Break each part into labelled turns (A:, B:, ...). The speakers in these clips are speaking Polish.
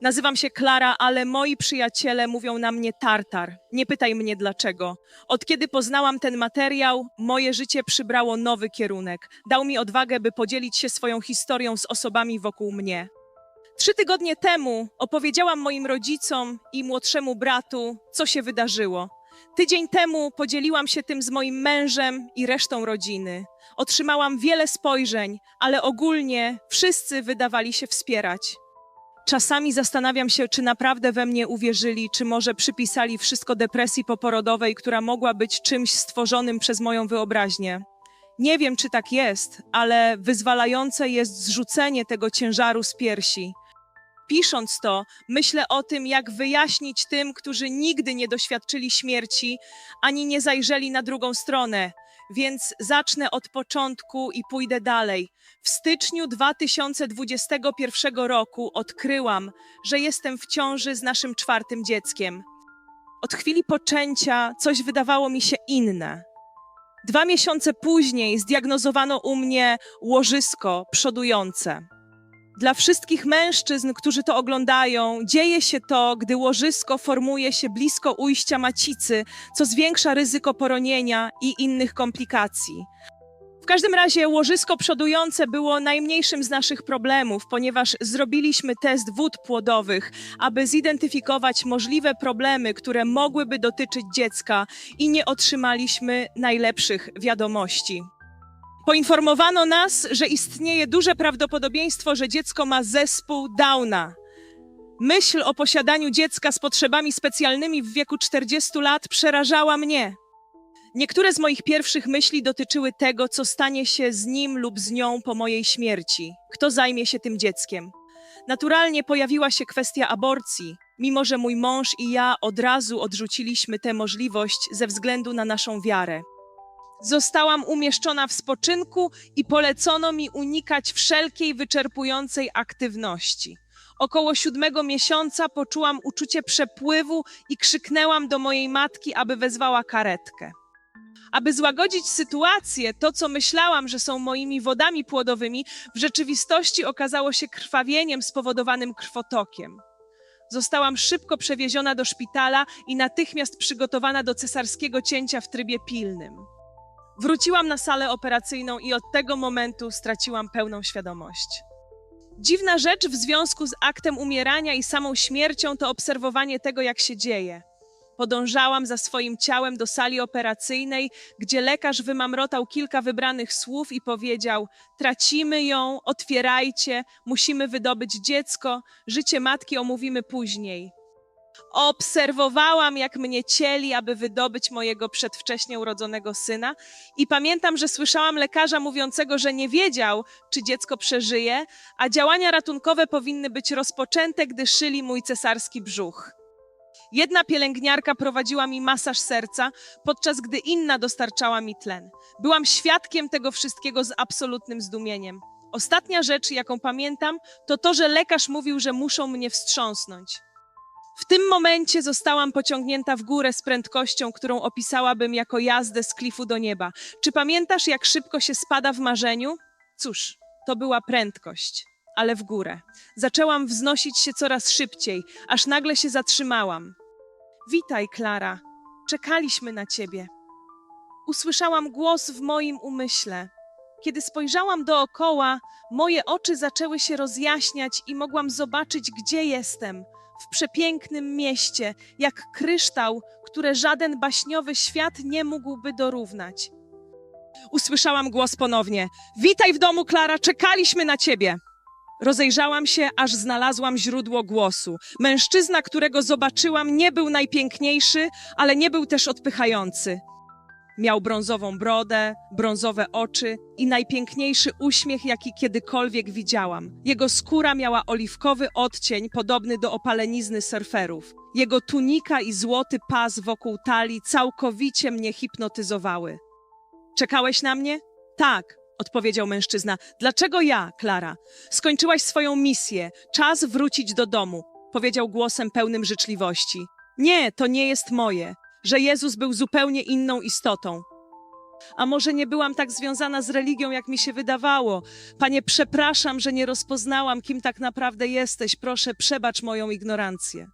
A: Nazywam się Klara, ale moi przyjaciele mówią na mnie Tartar. Nie pytaj mnie dlaczego. Od kiedy poznałam ten materiał, moje życie przybrało nowy kierunek. Dał mi odwagę, by podzielić się swoją historią z osobami wokół mnie. Trzy tygodnie temu opowiedziałam moim rodzicom i młodszemu bratu, co się wydarzyło. Tydzień temu podzieliłam się tym z moim mężem i resztą rodziny. Otrzymałam wiele spojrzeń, ale ogólnie wszyscy wydawali się wspierać. Czasami zastanawiam się, czy naprawdę we mnie uwierzyli, czy może przypisali wszystko depresji poporodowej, która mogła być czymś stworzonym przez moją wyobraźnię. Nie wiem, czy tak jest, ale wyzwalające jest zrzucenie tego ciężaru z piersi. Pisząc to, myślę o tym, jak wyjaśnić tym, którzy nigdy nie doświadczyli śmierci ani nie zajrzeli na drugą stronę. Więc zacznę od początku i pójdę dalej. W styczniu 2021 roku odkryłam, że jestem w ciąży z naszym czwartym dzieckiem. Od chwili poczęcia coś wydawało mi się inne. Dwa miesiące później zdiagnozowano u mnie łożysko przodujące. Dla wszystkich mężczyzn, którzy to oglądają, dzieje się to, gdy łożysko formuje się blisko ujścia macicy, co zwiększa ryzyko poronienia i innych komplikacji. W każdym razie łożysko przodujące było najmniejszym z naszych problemów, ponieważ zrobiliśmy test wód płodowych, aby zidentyfikować możliwe problemy, które mogłyby dotyczyć dziecka i nie otrzymaliśmy najlepszych wiadomości. Poinformowano nas, że istnieje duże prawdopodobieństwo, że dziecko ma zespół Downa. Myśl o posiadaniu dziecka z potrzebami specjalnymi w wieku 40 lat przerażała mnie. Niektóre z moich pierwszych myśli dotyczyły tego, co stanie się z nim lub z nią po mojej śmierci. Kto zajmie się tym dzieckiem? Naturalnie pojawiła się kwestia aborcji, mimo że mój mąż i ja od razu odrzuciliśmy tę możliwość ze względu na naszą wiarę. Zostałam umieszczona w spoczynku i polecono mi unikać wszelkiej wyczerpującej aktywności. Około siódmego miesiąca poczułam uczucie przepływu i krzyknęłam do mojej matki, aby wezwała karetkę. Aby złagodzić sytuację, to co myślałam, że są moimi wodami płodowymi, w rzeczywistości okazało się krwawieniem spowodowanym krwotokiem. Zostałam szybko przewieziona do szpitala i natychmiast przygotowana do cesarskiego cięcia w trybie pilnym. Wróciłam na salę operacyjną i od tego momentu straciłam pełną świadomość. Dziwna rzecz w związku z aktem umierania i samą śmiercią to obserwowanie tego, jak się dzieje. Podążałam za swoim ciałem do sali operacyjnej, gdzie lekarz wymamrotał kilka wybranych słów i powiedział: Tracimy ją, otwierajcie, musimy wydobyć dziecko, życie matki omówimy później. Obserwowałam, jak mnie cieli, aby wydobyć mojego przedwcześnie urodzonego syna, i pamiętam, że słyszałam lekarza mówiącego, że nie wiedział, czy dziecko przeżyje, a działania ratunkowe powinny być rozpoczęte, gdy szyli mój cesarski brzuch. Jedna pielęgniarka prowadziła mi masaż serca, podczas gdy inna dostarczała mi tlen. Byłam świadkiem tego wszystkiego z absolutnym zdumieniem. Ostatnia rzecz, jaką pamiętam, to to, że lekarz mówił, że muszą mnie wstrząsnąć. W tym momencie zostałam pociągnięta w górę z prędkością, którą opisałabym jako jazdę z klifu do nieba. Czy pamiętasz, jak szybko się spada w marzeniu? Cóż, to była prędkość, ale w górę. Zaczęłam wznosić się coraz szybciej, aż nagle się zatrzymałam. Witaj, Klara. Czekaliśmy na ciebie. Usłyszałam głos w moim umyśle. Kiedy spojrzałam dookoła, moje oczy zaczęły się rozjaśniać i mogłam zobaczyć, gdzie jestem – w przepięknym mieście, jak kryształ, które żaden baśniowy świat nie mógłby dorównać. Usłyszałam głos ponownie: Witaj w domu, Klara, czekaliśmy na ciebie. Rozejrzałam się, aż znalazłam źródło głosu. Mężczyzna, którego zobaczyłam, nie był najpiękniejszy, ale nie był też odpychający. Miał brązową brodę, brązowe oczy i najpiękniejszy uśmiech, jaki kiedykolwiek widziałam. Jego skóra miała oliwkowy odcień, podobny do opalenizny surferów. Jego tunika i złoty pas wokół talii całkowicie mnie hipnotyzowały. Czekałeś na mnie? Tak, odpowiedział mężczyzna. Dlaczego ja, Klara? Skończyłaś swoją misję. Czas wrócić do domu, powiedział głosem pełnym życzliwości. Nie, to nie jest moje że Jezus był zupełnie inną istotą. A może nie byłam tak związana z religią, jak mi się wydawało? Panie, przepraszam, że nie rozpoznałam, kim tak naprawdę jesteś. Proszę, przebacz moją ignorancję.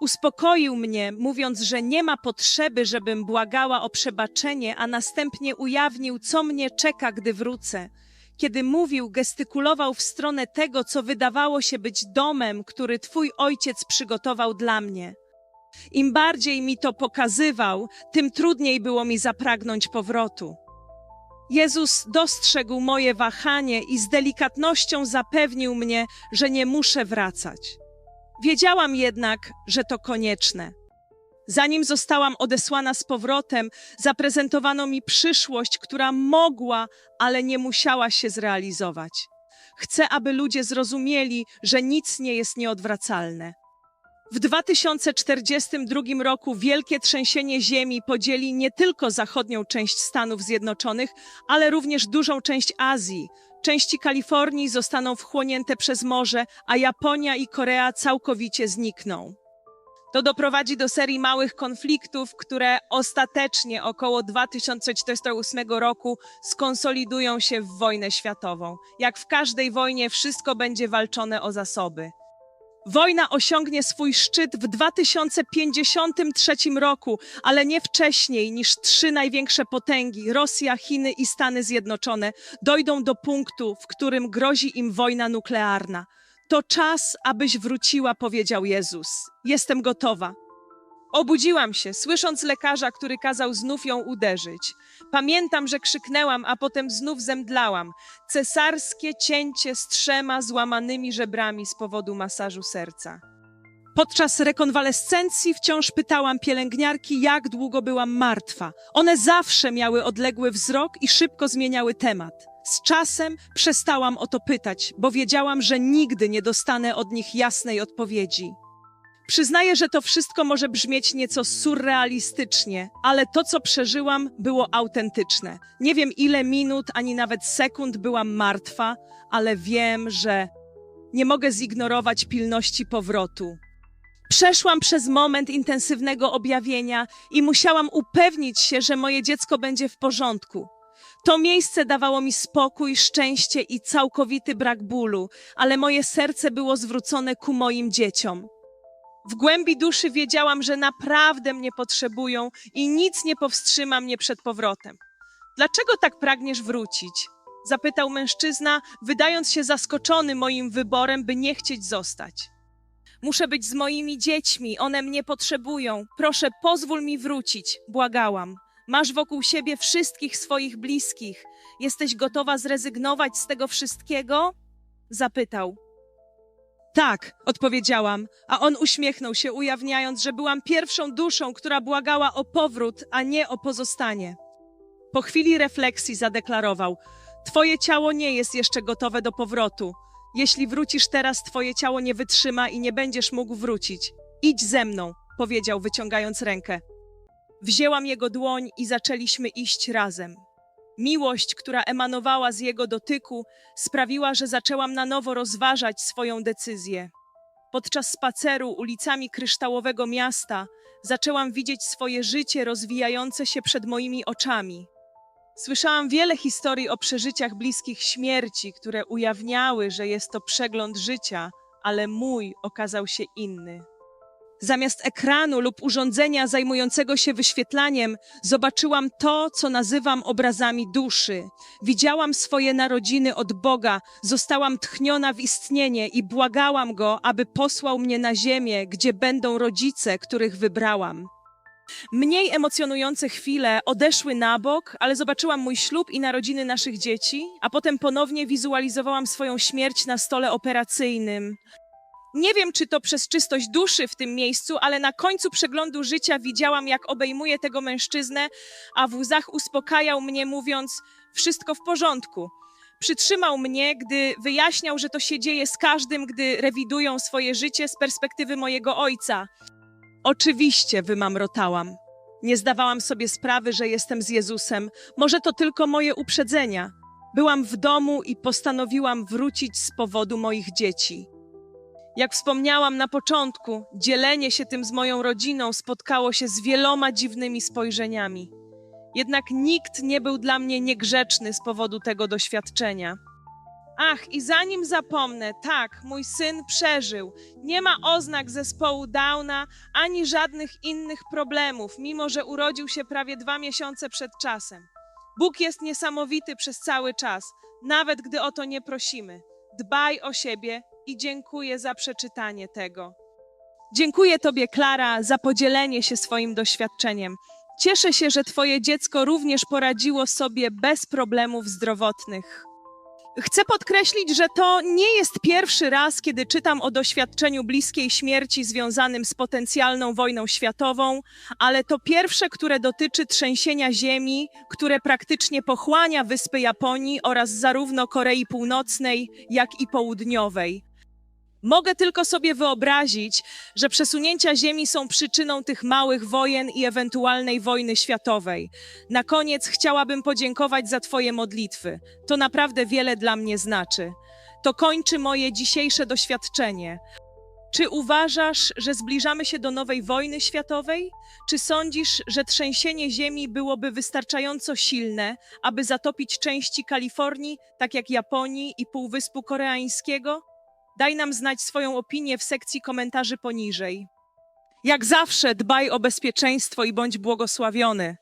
A: Uspokoił mnie, mówiąc, że nie ma potrzeby, żebym błagała o przebaczenie, a następnie ujawnił, co mnie czeka, gdy wrócę. Kiedy mówił, gestykulował w stronę tego, co wydawało się być domem, który Twój ojciec przygotował dla mnie. Im bardziej mi to pokazywał, tym trudniej było mi zapragnąć powrotu. Jezus dostrzegł moje wahanie i z delikatnością zapewnił mnie, że nie muszę wracać. Wiedziałam jednak, że to konieczne. Zanim zostałam odesłana z powrotem, zaprezentowano mi przyszłość, która mogła, ale nie musiała się zrealizować. Chcę, aby ludzie zrozumieli, że nic nie jest nieodwracalne. W 2042 roku wielkie trzęsienie ziemi podzieli nie tylko zachodnią część Stanów Zjednoczonych, ale również dużą część Azji. Części Kalifornii zostaną wchłonięte przez morze, a Japonia i Korea całkowicie znikną. To doprowadzi do serii małych konfliktów, które ostatecznie około 2048 roku skonsolidują się w wojnę światową. Jak w każdej wojnie, wszystko będzie walczone o zasoby. Wojna osiągnie swój szczyt w 2053 roku, ale nie wcześniej niż trzy największe potęgi Rosja, Chiny i Stany Zjednoczone dojdą do punktu, w którym grozi im wojna nuklearna. To czas, abyś wróciła, powiedział Jezus. Jestem gotowa. Obudziłam się, słysząc lekarza, który kazał znów ją uderzyć. Pamiętam, że krzyknęłam, a potem znów zemdlałam. Cesarskie cięcie z trzema złamanymi żebrami z powodu masażu serca. Podczas rekonwalescencji wciąż pytałam pielęgniarki, jak długo byłam martwa. One zawsze miały odległy wzrok i szybko zmieniały temat. Z czasem przestałam o to pytać, bo wiedziałam, że nigdy nie dostanę od nich jasnej odpowiedzi. Przyznaję, że to wszystko może brzmieć nieco surrealistycznie, ale to, co przeżyłam, było autentyczne. Nie wiem, ile minut, ani nawet sekund byłam martwa, ale wiem, że nie mogę zignorować pilności powrotu. Przeszłam przez moment intensywnego objawienia i musiałam upewnić się, że moje dziecko będzie w porządku. To miejsce dawało mi spokój, szczęście i całkowity brak bólu, ale moje serce było zwrócone ku moim dzieciom. W głębi duszy wiedziałam, że naprawdę mnie potrzebują i nic nie powstrzyma mnie przed powrotem. Dlaczego tak pragniesz wrócić? Zapytał mężczyzna, wydając się zaskoczony moim wyborem, by nie chcieć zostać. Muszę być z moimi dziećmi, one mnie potrzebują. Proszę, pozwól mi wrócić, błagałam. Masz wokół siebie wszystkich swoich bliskich. Jesteś gotowa zrezygnować z tego wszystkiego? Zapytał. Tak, odpowiedziałam, a on uśmiechnął się, ujawniając, że byłam pierwszą duszą, która błagała o powrót, a nie o pozostanie. Po chwili refleksji zadeklarował: Twoje ciało nie jest jeszcze gotowe do powrotu. Jeśli wrócisz teraz, twoje ciało nie wytrzyma i nie będziesz mógł wrócić. Idź ze mną, powiedział, wyciągając rękę. Wzięłam jego dłoń i zaczęliśmy iść razem. Miłość, która emanowała z jego dotyku, sprawiła, że zaczęłam na nowo rozważać swoją decyzję. Podczas spaceru ulicami kryształowego miasta zaczęłam widzieć swoje życie rozwijające się przed moimi oczami. Słyszałam wiele historii o przeżyciach bliskich śmierci, które ujawniały, że jest to przegląd życia, ale mój okazał się inny. Zamiast ekranu lub urządzenia zajmującego się wyświetlaniem, zobaczyłam to, co nazywam obrazami duszy. Widziałam swoje narodziny od Boga, zostałam tchniona w istnienie i błagałam Go, aby posłał mnie na ziemię, gdzie będą rodzice, których wybrałam. Mniej emocjonujące chwile odeszły na bok, ale zobaczyłam mój ślub i narodziny naszych dzieci, a potem ponownie wizualizowałam swoją śmierć na stole operacyjnym. Nie wiem, czy to przez czystość duszy w tym miejscu, ale na końcu przeglądu życia widziałam, jak obejmuje tego mężczyznę, a w łzach uspokajał mnie, mówiąc: Wszystko w porządku. Przytrzymał mnie, gdy wyjaśniał, że to się dzieje z każdym, gdy rewidują swoje życie z perspektywy mojego ojca. Oczywiście, wymamrotałam. Nie zdawałam sobie sprawy, że jestem z Jezusem. Może to tylko moje uprzedzenia. Byłam w domu i postanowiłam wrócić z powodu moich dzieci. Jak wspomniałam na początku, dzielenie się tym z moją rodziną spotkało się z wieloma dziwnymi spojrzeniami. Jednak nikt nie był dla mnie niegrzeczny z powodu tego doświadczenia. Ach, i zanim zapomnę, tak, mój syn przeżył. Nie ma oznak zespołu Downa ani żadnych innych problemów, mimo że urodził się prawie dwa miesiące przed czasem. Bóg jest niesamowity przez cały czas, nawet gdy o to nie prosimy. Dbaj o siebie i dziękuję za przeczytanie tego. Dziękuję Tobie, Klara, za podzielenie się swoim doświadczeniem. Cieszę się, że Twoje dziecko również poradziło sobie bez problemów zdrowotnych. Chcę podkreślić, że to nie jest pierwszy raz, kiedy czytam o doświadczeniu bliskiej śmierci związanym z potencjalną wojną światową, ale to pierwsze, które dotyczy trzęsienia ziemi, które praktycznie pochłania wyspy Japonii oraz zarówno Korei Północnej, jak i Południowej. Mogę tylko sobie wyobrazić, że przesunięcia Ziemi są przyczyną tych małych wojen i ewentualnej wojny światowej. Na koniec chciałabym podziękować za Twoje modlitwy. To naprawdę wiele dla mnie znaczy. To kończy moje dzisiejsze doświadczenie. Czy uważasz, że zbliżamy się do nowej wojny światowej? Czy sądzisz, że trzęsienie Ziemi byłoby wystarczająco silne, aby zatopić części Kalifornii, tak jak Japonii i Półwyspu Koreańskiego? Daj nam znać swoją opinię w sekcji komentarzy poniżej. Jak zawsze dbaj o bezpieczeństwo i bądź błogosławiony.